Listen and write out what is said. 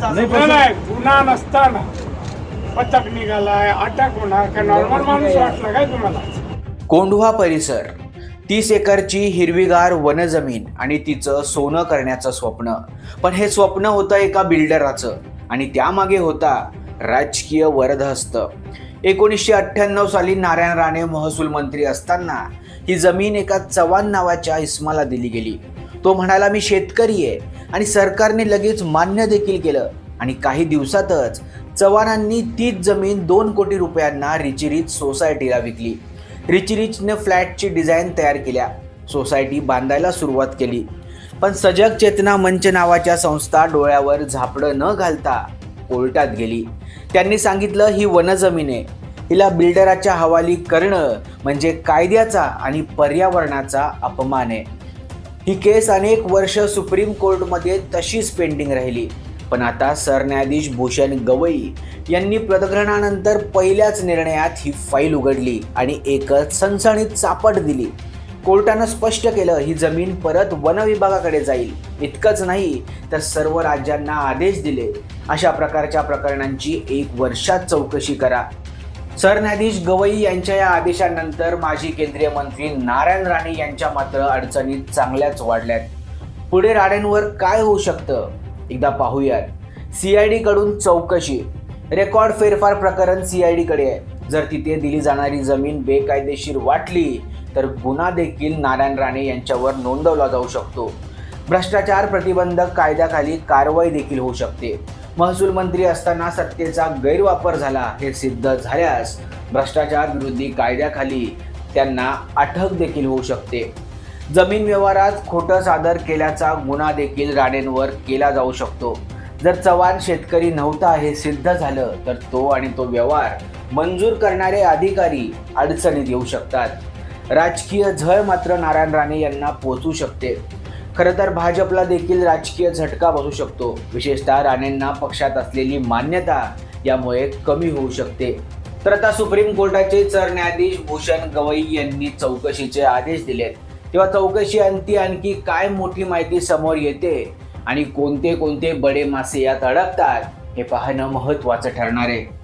नाही गुन्हा नसताना पथक निघालाय अटक होणार का? नॉर्मल माणूस वाटला काय तुम्हाला? कोंढवा परिसर. तीस एकरची हिरवीगार वनजमीन आणि तिचं सोनं करण्याचं स्वप्न. पण हे स्वप्न होतं एका बिल्डराचं आणि त्यामागे होता राजकीय वरदहस्त. एकोणीसशे अठ्ठ्याण्णव साली नारायण राणे महसूल मंत्री असताना ही जमीन एका चव्हाण नावाच्या इस्माला दिली गेली. तो म्हणाला मी शेतकरी आहे. आणि सरकारने लगेच मान्य देखील केलं. आणि काही दिवसातच चव्हाणांनी तीच जमीन दोन कोटी रुपयांना रिचिरीच सोसायटीला विकली. रिचरिचने फ्लॅटची डिझाईन तयार केल्या. सोसायटी बांधायला सुरुवात केली. पण सजग चेतना मंच नावाच्या संस्था डोळ्यावर झापडं न घालता कोर्टात गेली. त्यांनी सांगितलं ही वनजमीन आहे. हिला बिल्डराच्या हवाली करणं म्हणजे कायद्याचा आणि पर्यावरणाचा अपमान आहे. ही केस अनेक वर्ष सुप्रीम कोर्टमध्ये तशीच पेंडिंग राहिली. पण आता सरन्यायाधीश भूषण गवई यांनी प्रकरणानंतर पहिल्याच निर्णयात ही फाईल उघडली आणि एकच सणसणीत चापट दिली. कोर्टानं स्पष्ट केलं ही जमीन परत वन विभागाकडे जाईल. इतकंच नाही तर सर्व राज्यांना आदेश दिले. अशा प्रकारच्या प्रकरणांची एक वर्षात चौकशी करा. सरन्यायाधीश गवई यांच्या या आदेशानंतर माजी केंद्रीय मंत्री नारायण राणे यांच्या मात्र अडचणी चांगल्याच वाढल्यात. पुढे राणेंवर काय होऊ शकतं? एकदा पाहूयात. सीआयडी कडून चौकशी. रेकॉर्ड फेरफार प्रकरण सीआयडी कडे आहे. जर तिथे दिली जाणारी जमीन बेकायदेशीर वाटली तर गुन्हा देखील नारायण राणे यांच्यावर नोंदवला जाऊ शकतो. भ्रष्टाचार प्रतिबंधक कायद्याखाली कारवाई देखील होऊ शकते. महसूल मंत्री असताना सत्तेचा गैरवापर झाला हे सिद्ध झाल्यास भ्रष्टाचार विरोधी कायद्याखाली त्यांना अटक देखील होऊ शकते. जमीन व्यवहारात खोटं सादर केल्याचा गुन्हा देखील राणेंवर केला जाऊ शकतो. जर चव्हाण शेतकरी नव्हता हे सिद्ध झालं तर तो आणि तो व्यवहार मंजूर करणारे अधिकारी अडचणीत येऊ शकतात. राजकीय झळ मात्र नारायण राणे यांना पोचू शकते. खरं तर भाजपला देखील राजकीय झटका बसू शकतो. विशेषतः राणेंना पक्षात असलेली मान्यता यामुळे कमी होऊ शकते. तर आता सुप्रीम कोर्टाचे सरन्यायाधीश भूषण गवई यांनी चौकशीचे आदेश दिलेत. तेव्हा चौकशी अंती आणखी काय मोठी माहिती समोर येते आणि कोणते कोणते बडे मासे यात अडकतात हे पाहणं महत्त्वाचं ठरणार आहे.